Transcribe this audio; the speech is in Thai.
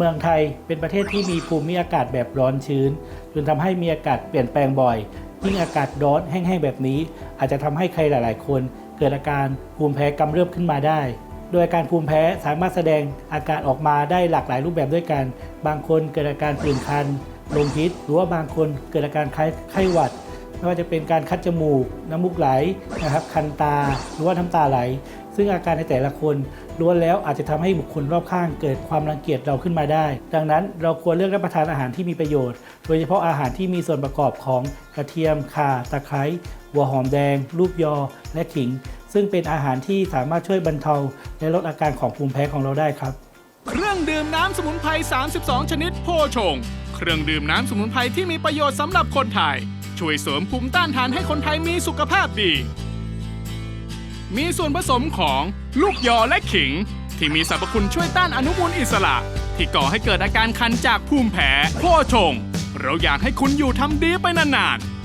เมืองไทยเป็นประเทศที่มีภูมิอากาศแบบร้อนชื้น จนทำให้มีอากาศเปลี่ยนแปลงบ่อย ยิ่งอากาศร้อนแห้งๆแบบนี้ อาจจะทำให้ใครหลาย ๆ คน เกิดอาการภูมิแพ้กำเริบขึ้นมาได้ โดยอาการภูมิแพ้สามารถแสดงอาการออกมาได้หลากหลายรูปแบบด้วยกัน บางคนเกิดอาการผื่นคันลมพิษ หรือว่าบางคนเกิดอาการคล้ายไข้หวัด ไม่ว่าจะเป็นการคัดจมูก น้ำมูกไหลนะครับคันตาหรือว่าน้ำตาไหล ซึ่งอาการในแต่ละคนล้วนแล้วอาจจะทำให้บุคคลรอบข้างเกิดความรังเกียจเราขึ้นมาได้ ดังนั้นเราควรเลือกรับประทานอาหารที่มีประโยชน์ โดยเฉพาะอาหารที่มีส่วนประกอบของกระเทียมข่าตะไคร้หัวหอมแดง ลูกยอ และขิง ซึ่งเป็นอาหารที่สามารถช่วยบรรเทา และลดอาการของภูมิแพ้ของเราได้ครับ เครื่องดื่มน้ำสมุนไพร 32 ชนิดโพชง เครื่องดื่มน้ำสมุนไพรที่มีประโยชน์สำหรับคนไทย ช่วยเสริมภูมิต้านทานให้คนไทยมีสุขภาพดี มีส่วนผสมของลูกยอและขิง ที่มีสรรพคุณช่วยต้านอนุมูลอิสระ ที่ก่อให้เกิดอาการคันจากภูมิแพ้โคชง เราอยากให้คุณอยู่ทำดีไปนานๆ